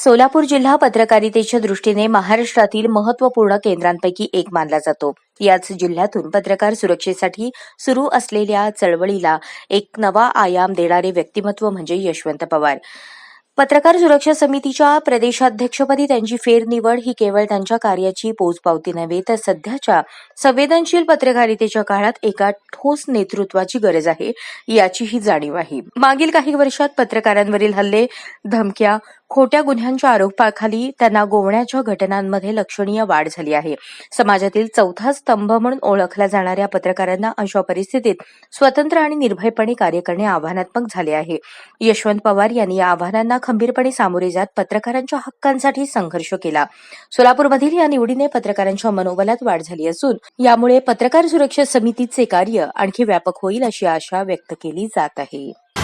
सोलापूर जिल्हा पत्रकारितेच्या दृष्टीने महाराष्ट्रातील महत्त्वपूर्ण केंद्रांपैकी एक मानला जातो. याच जिल्ह्यातून पत्रकार सुरक्षेसाठी सुरू असलेल्या चळवळीला एक नवा आयाम देणारे व्यक्तिमत्व म्हणजे यशवंत पवार. पत्रकार सुरक्षा समितीच्या प्रदेशाध्यक्षपदी त्यांची फेरनिवड ही केवळ त्यांच्या कार्याची पोचपावती नव्हे तर सध्याच्या संवेदनशील पत्रकारितेच्या काळात एका ठोस नेतृत्वाची गरज आहे याचीही जाणीव आहे. मागील काही वर्षात पत्रकारांवरील हल्ले धमक्या खोट्या गुन्ह्यांच्या आरोपाखाली त्यांना गोवण्याच्या घटनांमध्ये लक्षणीय वाढ झाली आहे. समाजातील चौथा स्तंभ म्हणून ओळखल्या जाणाऱ्या पत्रकारांना अशा परिस्थितीत स्वतंत्र आणि निर्भयपणे कार्य करणे आव्हानात्मक झाले आहे. यशवंत पवार यांनी या आव्हानांना खंबीरपणे सामोरे जात पत्रकारांच्या हक्कांसाठी संघर्ष केला. सोलापूरमधील या निवडीने पत्रकारांच्या मनोबलात वाढ झाली असून यामुळे पत्रकार सुरक्षा समितीचे कार्य आणखी व्यापक होईल अशी आशा व्यक्त केली जात आहे.